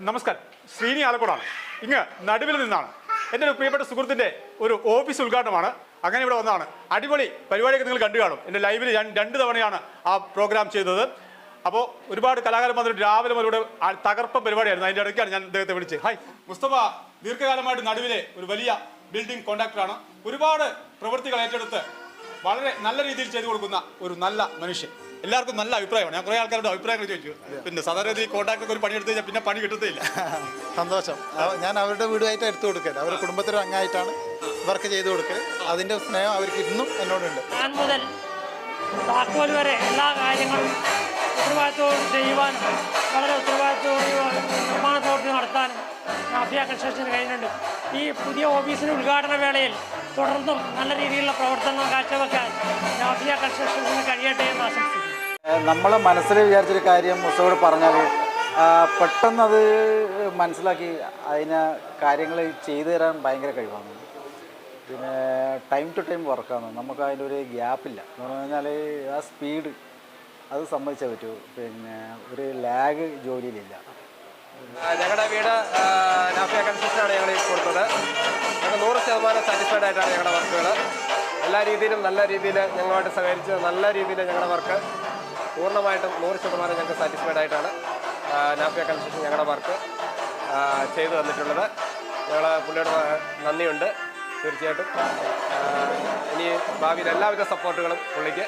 നമസ്കാരം. ശ്രീനി ആലക്കോടാണ് ഇങ്ങ് നടുവിൽ നിന്നാണ്. എന്റെ ഒരു പ്രിയപ്പെട്ട സുഹൃത്തിന്റെ ഒരു ഓഫീസ് ഉദ്ഘാടനമാണ്. അങ്ങനെ ഇവിടെ വന്നതാണ് അടിപൊളി പരിപാടിയൊക്കെ നിങ്ങൾ കണ്ടു കാണും. എന്റെ ലൈവിൽ ഞാൻ രണ്ട് തവണയാണ് ആ പ്രോഗ്രാം ചെയ്തത്. അപ്പോൾ ഒരുപാട് കലാകാരൻ വന്നിട്ട് രാവിലെ മുതലൂടെ തകർപ്പ പരിപാടിയായിരുന്നു. അതിന്റെ ഇടയ്ക്കാണ് ഞാൻ അദ്ദേഹത്തെ വിളിച്ചത്. ഹായ് മുസ്തഫ ദീർഘകാലമായിട്ട് നടുവിലെ ഒരു വലിയ ബിൽഡിംഗ് കോൺട്രാക്ടറാണ് ഒരുപാട് പ്രവൃത്തികൾ ഏറ്റെടുത്ത് വളരെ നല്ല രീതിയിൽ ചെയ്തു കൊടുക്കുന്ന ഒരു നല്ല മനുഷ്യൻ. എല്ലാവർക്കും നല്ല അഭിപ്രായമാണ്. ഞാൻ കുറേ ആൾക്കാരുടെ അഭിപ്രായങ്ങൾ ചോദിച്ചു. പിന്നെ സാധാരണ ഈ കോൺടാക്ട് ഒരു പണി എടുത്തു കഴിഞ്ഞാൽ പിന്നെ പണി കിട്ടത്തില്ല. സന്തോഷം. ഞാൻ അവരുടെ വീടുമായിട്ട് എടുത്തു കൊടുക്കരുത് അവരുടെ കുടുംബത്തിന് അംഗമായിട്ടാണ് വർക്ക് ചെയ്തു കൊടുക്കരുത് അതിന്റെ സ്നേഹം അവർക്ക് ഇന്നും എന്നോടുണ്ട്. ഞാൻ മുതൽ താക്കോൽ വരെ എല്ലാ കാര്യങ്ങളും ഉത്തരവാദിത്തോട് ചെയ്യുവാനും വളരെ ഉത്തരവാദിത്തോടെ നിർമ്മാണ പ്രവൃത്തി നടത്താനും കൺസ്ട്രക്ഷന് കഴിഞ്ഞിട്ടുണ്ട്. ഈ പുതിയ ഓഫീസിന്റെ ഉദ്ഘാടന വേളയിൽ തുടർന്നും നല്ല രീതിയിലുള്ള പ്രവർത്തനം കാഴ്ചവെക്കാൻ നാഫിയ കൺസ്ട്രക്ഷൻസിന് കഴിയട്ടെ എന്ന് ആശംസിക്കുന്നു. നമ്മൾ മനസ്സിൽ വിചാരിച്ചൊരു കാര്യം മുസോട് പറഞ്ഞാൽ പെട്ടെന്നത് മനസ്സിലാക്കി അതിനെ കാര്യങ്ങൾ ചെയ്തു തരാൻ ഭയങ്കര കഴിവാണ്. പിന്നെ ടൈം ടു ടൈം വർക്കാണ് നമുക്ക് അതിലൊരു ഗ്യാപ്പില്ല എന്ന് പറഞ്ഞു കഴിഞ്ഞാൽ ആ സ്പീഡ് അത് സമ്മതിച്ചേ പറ്റൂ. പിന്നെ ഒരു ലാഗ് ജോലിയിലില്ല. ഞങ്ങളുടെ വീട് നാഫിയ കൺസ്ട്രക്ഷനാണ് ഞങ്ങൾ കൊടുത്തത്. ഞങ്ങൾ നൂറ് ശതമാനം സാറ്റിസ്ഫൈഡ് ആയിട്ടാണ് ഞങ്ങളുടെ വർക്കുകൾ. എല്ലാ രീതിയിലും നല്ല രീതിയിൽ ഞങ്ങളുമായിട്ട് സഹകരിച്ച് നല്ല രീതിയിൽ ഞങ്ങളുടെ വർക്ക് പൂർണമായിട്ടും നൂറ് ശതമാനം ഞങ്ങൾക്ക് സാറ്റിസ്ഫൈഡ് ആയിട്ടാണ് നാഫിയ കൺസ്ട്രക്ഷൻ ഞങ്ങളുടെ വർക്ക് ചെയ്തു തന്നിട്ടുള്ളത്. ഞങ്ങൾ പുള്ളിയോട് നന്ദിയുണ്ട്. തീർച്ചയായിട്ടും ഇനി ഭാവിയിൽ എല്ലാവിധ സപ്പോർട്ടുകളും പുള്ളിക്ക്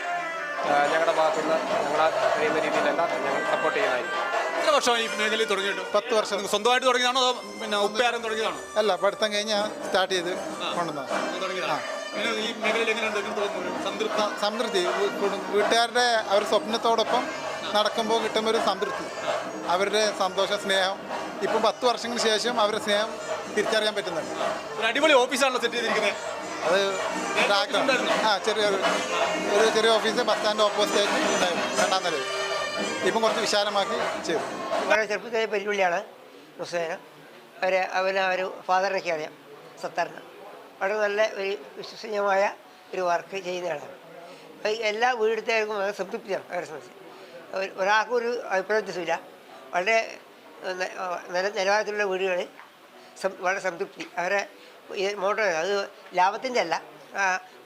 ഞങ്ങളുടെ ഭാഗത്തുനിന്ന് ഞങ്ങളെ കഴിയുന്ന രീതിയിലെല്ലാം ഞങ്ങൾ സപ്പോർട്ട് ചെയ്യുന്നതായിരിക്കും. എത്ര വർഷമായി ഈ മേഖലയിൽ തുടങ്ങിയിട്ട്? പത്ത് വർഷം. സ്വന്തമായിട്ട് തുടങ്ങിയതാണോ അതോ പിന്നെ ഉപ്പയാരം തുടങ്ങിയതാണോ? അല്ല പഠിത്തം കഴിഞ്ഞ് സ്റ്റാർട്ട് ചെയ്ത് കൊണ്ടുവന്നത് തുടങ്ങിയതാണ് ഇങ്ങനെ ഈ മേഖലയിൽ എങ്ങനെയുണ്ട് നിങ്ങൾക്ക് തോന്നുന്നു? ഒരു സംതൃപ്തി? വീട്ടുകാരുടെ അവർ സ്വപ്നത്തോടൊപ്പം നടക്കുമ്പോൾ കിട്ടുന്ന ഒരു സംതൃപ്തി. അവരുടെ സന്തോഷ സ്നേഹം. ഇപ്പം പത്ത് വർഷങ്ങൾക്ക് ശേഷം അവരുടെ സ്നേഹം തിരിച്ചറിയാൻ പറ്റുന്നുണ്ട്. ഒരു അടിപൊളി ഓഫീസാണല്ലോ സെറ്റ് ചെയ്തിരിക്കുന്നത്. അത് ഒരു ആഗ്രഹം ആ ചെറിയൊരു ഒരു ചെറിയ ഓഫീസ് ബസ് സ്റ്റാൻഡ് ഓപ്പോസിറ്റ് ആയിട്ട് ഉണ്ടായിരുന്നു രണ്ടാം നിലയിൽ. ഇപ്പം കുറച്ച് വിശാലമാക്കി ചെയ്തു. വളരെ ചെറുപ്പത്തിലെ വെല്ലുവിളിയാണ് മുസ്ലിന അവരെ അവന് ഒരു ഫാദറിനൊക്കെ അറിയാം സത്താറിന്. വളരെ നല്ല ഒരു വിശ്വസനീയമായ ഒരു വർക്ക് ചെയ്യുന്നതാണ് എല്ലാ വീടുത്തേക്കും വളരെ സംതൃപ്തിയാണ് അവരെ സംബന്ധിച്ച്. അവർ- ഒരാൾക്കും ഒരു അഭിപ്രായ വ്യത്യാസമില്ല വളരെ നല്ല നിലവാരത്തിലുള്ള വീടുകൾ വളരെ സംതൃപ്തി. അവരെ മോട്ടോ അത് ലാഭത്തിന്റെ അല്ല.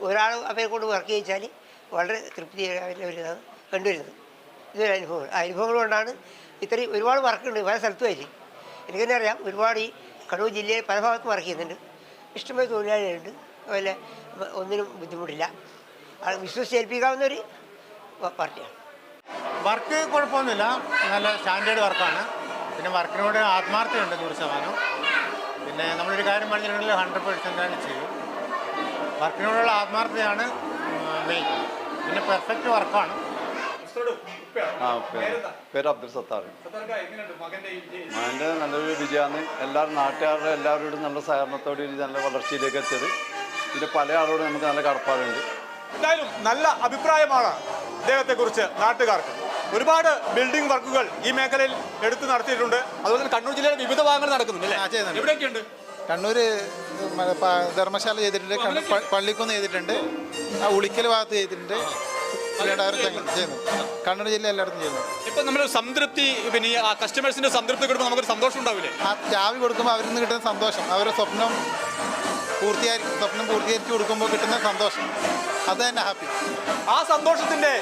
ഒരാൾ അവരെ കൊണ്ട് വർക്ക് ചെയ്യിച്ചാൽ വളരെ തൃപ്തി ഒരു കണ്ടുവരുന്നത്. ഇതൊരു അനുഭവം ആ അനുഭവങ്ങൾ കൊണ്ടാണ് ഇത്രയും ഒരുപാട് വർക്കുണ്ട് പല സ്ഥലത്തുമായിട്ട്. എനിക്ക് തന്നെ അറിയാം ഒരുപാട് ഈ കണ്ണൂർ ജില്ലയിൽ പല ഭാഗത്തും വർക്ക് ചെയ്യുന്നുണ്ട്. ഇഷ്ടംപോലെ തൊഴിലാളികളുണ്ട്. അതുപോലെ ഒന്നിനും ബുദ്ധിമുട്ടില്ല. അത് വിശ്വസിച്ചേൽപ്പിക്കാവുന്ന ഒരു പാർട്ടിയാണ്. വർക്ക് കുഴപ്പമൊന്നുമില്ല. നല്ല സ്റ്റാൻഡേർഡ് വർക്കാണ്. പിന്നെ വർക്കിനോട് ആത്മാർത്ഥതയുണ്ട് നൂറ് ശതമാനം. പിന്നെ നമ്മളൊരു കാര്യം പറഞ്ഞിട്ടുണ്ടെങ്കിൽ ഹൺഡ്രഡ് പെർസെന്റാണ് ചെയ്യും. വർക്കിനോടുള്ള ആത്മാർത്ഥതയാണ് മെയിൻ പിന്നെ പെർഫെക്റ്റ് വർക്കാണ്. ആ പേര് പേര് അബ്ദുൽ സത്താർ. മകന്റെ നല്ലൊരു വിജയമാണ്. എല്ലാവരും നാട്ടുകാരുടെ എല്ലാവരോടും നല്ല സഹകരണത്തോടെ നല്ല വളർച്ചയിലേക്ക് എത്തിയത്. പിന്നെ പല ആളോടും നമുക്ക് നല്ല കടപ്പാടുണ്ട്. എന്തായാലും നല്ല അഭിപ്രായമാണ് അദ്ദേഹത്തെ കുറിച്ച് നാട്ടുകാർക്ക്. ഒരുപാട് ബിൽഡിംഗ് വർക്കുകൾ ഈ മേഖലയിൽ എടുത്തു നടത്തിയിട്ടുണ്ട്. അതുപോലെ തന്നെ കണ്ണൂർ ജില്ലയിലെ വിവിധ ഭാഗങ്ങൾ നടക്കുന്നുണ്ട്. എവിടെയൊക്കെയുണ്ട്? കണ്ണൂര് ധർമ്മശാല ചെയ്തിട്ടുണ്ട് കണ്ണൂർ പള്ളിക്കുന്ന് ചെയ്തിട്ടുണ്ട് ആ ഉളിക്കൽ ഭാഗത്ത് ചെയ്തിട്ടുണ്ട്. ചെയ്യുന്നു. കണ്ണൂർ ജില്ല എല്ലായിടത്തും ചെയ്യുന്നു. ഇപ്പൊ നമ്മൾ സംതൃപ്തി പിന്നെ ഈ ആ കസ്റ്റമേഴ്സിന്റെ സംതൃപ്തി കിട്ടുമ്പോൾ നമുക്ക് സന്തോഷം ഉണ്ടാവില്ലേ? ആ ചാവി കൊടുക്കുമ്പോൾ അവരിൽ നിന്ന് കിട്ടുന്ന സന്തോഷം. അവരുടെ സ്വപ്നം പൂർത്തിയായി സ്വപ്നം പൂർത്തീകരിച്ച് കൊടുക്കുമ്പോൾ കിട്ടുന്ന സന്തോഷം. അത് തന്നെ ഹാപ്പി ആ സന്തോഷത്തിന്റെ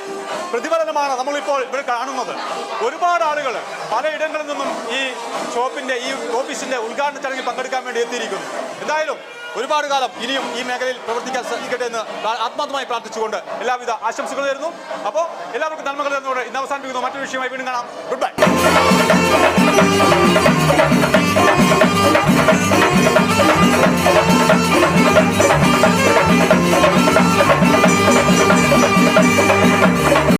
പ്രതിഫലനമാണ് നമ്മളിപ്പോൾ ഇവിടെ കാണുന്നത്. ഒരുപാട് ആളുകൾ പലയിടങ്ങളിൽ നിന്നും ഈ ഷോപ്പിന്റെ ഈ ഓഫീസിന്റെ ഉദ്ഘാടന ചടങ്ങിൽ പങ്കെടുക്കാൻ വേണ്ടി എത്തിയിരിക്കുന്നു. എന്തായാലും ഒരുപാട് കാലം ഇനിയും ഈ മേഖലയിൽ പ്രവർത്തിക്കാൻ സാധിക്കട്ടെ എന്ന് ആത്മാർത്ഥമായി പ്രാർത്ഥിച്ചുകൊണ്ട് എല്ലാവിധ ആശംസകൾ തരുന്നു അപ്പോൾ എല്ലാവർക്കും നന്മകൾ തന്നുകൊണ്ട് ഇന്ന് അവസാനിപ്പിക്കുന്നു. മറ്റൊരു വിഷയമായി വീണ്ടും കാണാം. Good bye